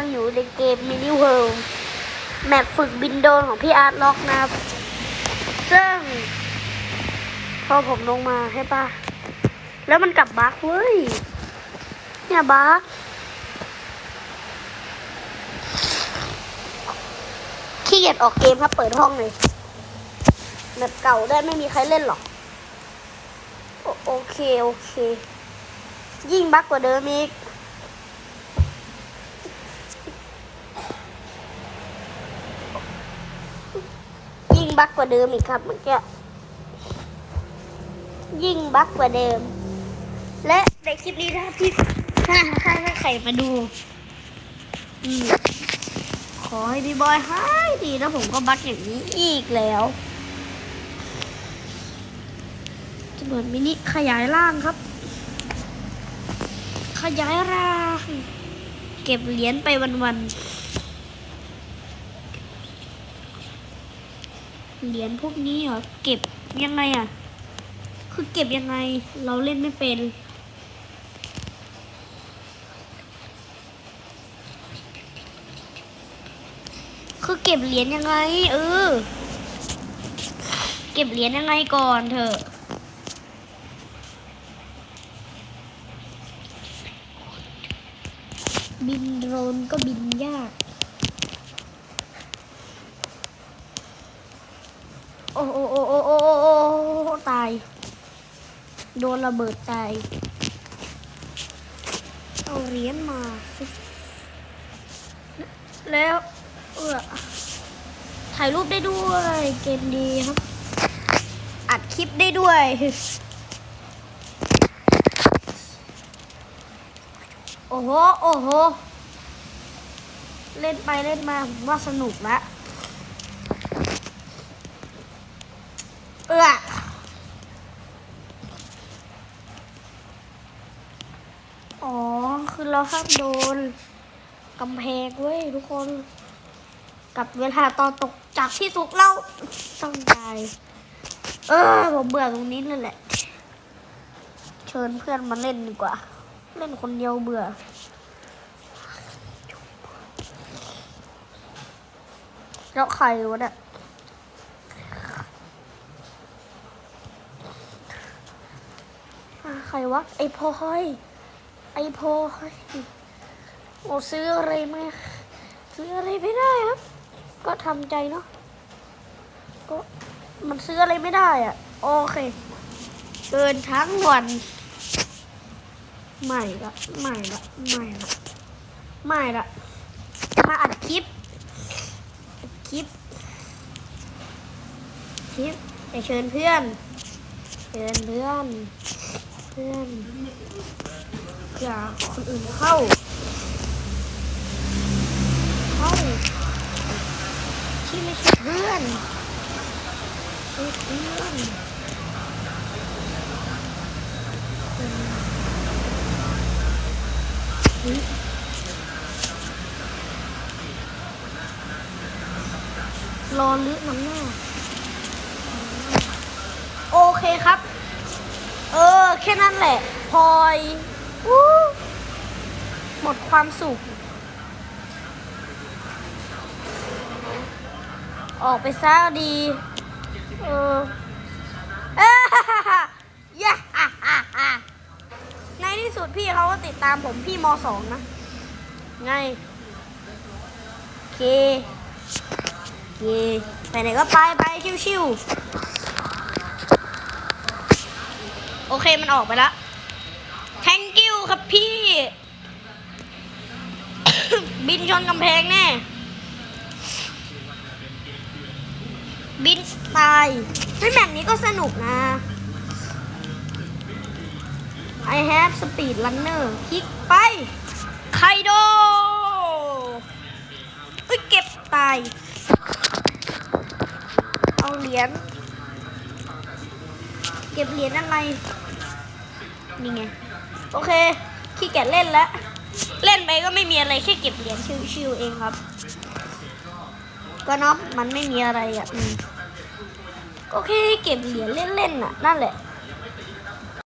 ลังอยู่ในเกมมินิเวิลด์แมปฝึกบินโดนของพี่อาร์ตล็อกนะครับ ซึ่ง พอผมลงมาใช่ปะแล้วมันกลับบั๊กเว้ย เนี่ยบั๊กขี้เกียจออกเกมครับเปิดห้องเลยแบบเก่าได้ไม่มีใครเล่นหรอก โอเค โอเค ยิ่งบั๊กกว่าเดิมอีก บั๊กกว่าเดิมอีกครับเมื่อกี้ยิ่งบั๊กกว่าเดิม และในคลิปนี้ถ้าพี่ถ้าถ้าถ้าใครมาดูอขอให้พี่บอยหายดีแล้วผมก็บั๊กอย่างนี้อีกแล้วจะเหมือนมินิขยายร่างครับ ขยายร่าง เก็บเหรียญไปวันๆ เหรียญพวกนี้เหรอเก็บยังไงอะ คือเก็บยังไงเราเล่นไม่เป็น คือเก็บเหรียญยังไง เออ เก็บเหรียญยังไงก่อนเถอะบินโดรนก็บินยาก โอ้โอ้โอ้โอ้โอ้โอ้ตาย โดนระเบิดตาย เอาเหรียญมา แล้วเออถ่ายรูปได้ด้วย เกมดีครับ อัดคลิปได้ด้วยโอ้โห โอ้โห เล่นไปเล่นมาผมว่าสนุกละ เอออ๋อ คือเราห้ามโดนกำแพงเว้ยทุกคน กับเวลาตอนตกจากที่สุกเราต้องตาย เออ ผมเบื่อตรงนี้เลยแหละ เชิญเพื่อนมาเล่นดีกว่า เล่นคนเดียวเบื่อแล้วใครวะเนี่ย อ่า ใครวะ ไอพลอย ไอพลอยโอ้ซื้ออะไรไม่ซื้ออะไรไม่ได้ครับ ก็ทำใจเนาะ ก็มันซื้ออะไรไม่ได้อะโอเคเดินทั้งวันไม่ละไม่ละไม่ละไม่ละมาอัดคลิปคลิปคลิปไปเชิญเพื่อน เชิญเพื่อน พื่อนอย่าคนอื่นเข้า เข้า ที่ไม่ใช่เพื่อนเพื่อนเฮ้ยรอลึกน้ำหน้า โอเคครับ เออ แค่นั้นแหละพลอยหมดความสุข ออกไปซะดี เออเอ้ยะอะอะอะในที่สุดพี่เขาก็ติดตามผมพี่มสองนะ ไง เค เค ไปไหนก็ไป ไปชิวๆ โอเคมันออกไปละ thank you ครับพี่ บินชนกำแพงแน่ บินตายเฮ้ยแบบนี้ก็สนุกนะ I have speed runner คลิกไป ไคโดเอ้ยเก็บตาย เอาเหรียญ ก็บเหรียญอะไร นี่ไง โอเค ขี้เกียจเล่นแล้ว เล่นไปก็ไม่มีอะไรแค่เก็บเหรียญชิวๆเองครับ ก็เนาะมันไม่มีอะไรอะอืมก็แค่เก็บเหรียญเล่นๆน่ะ นั่นแหละ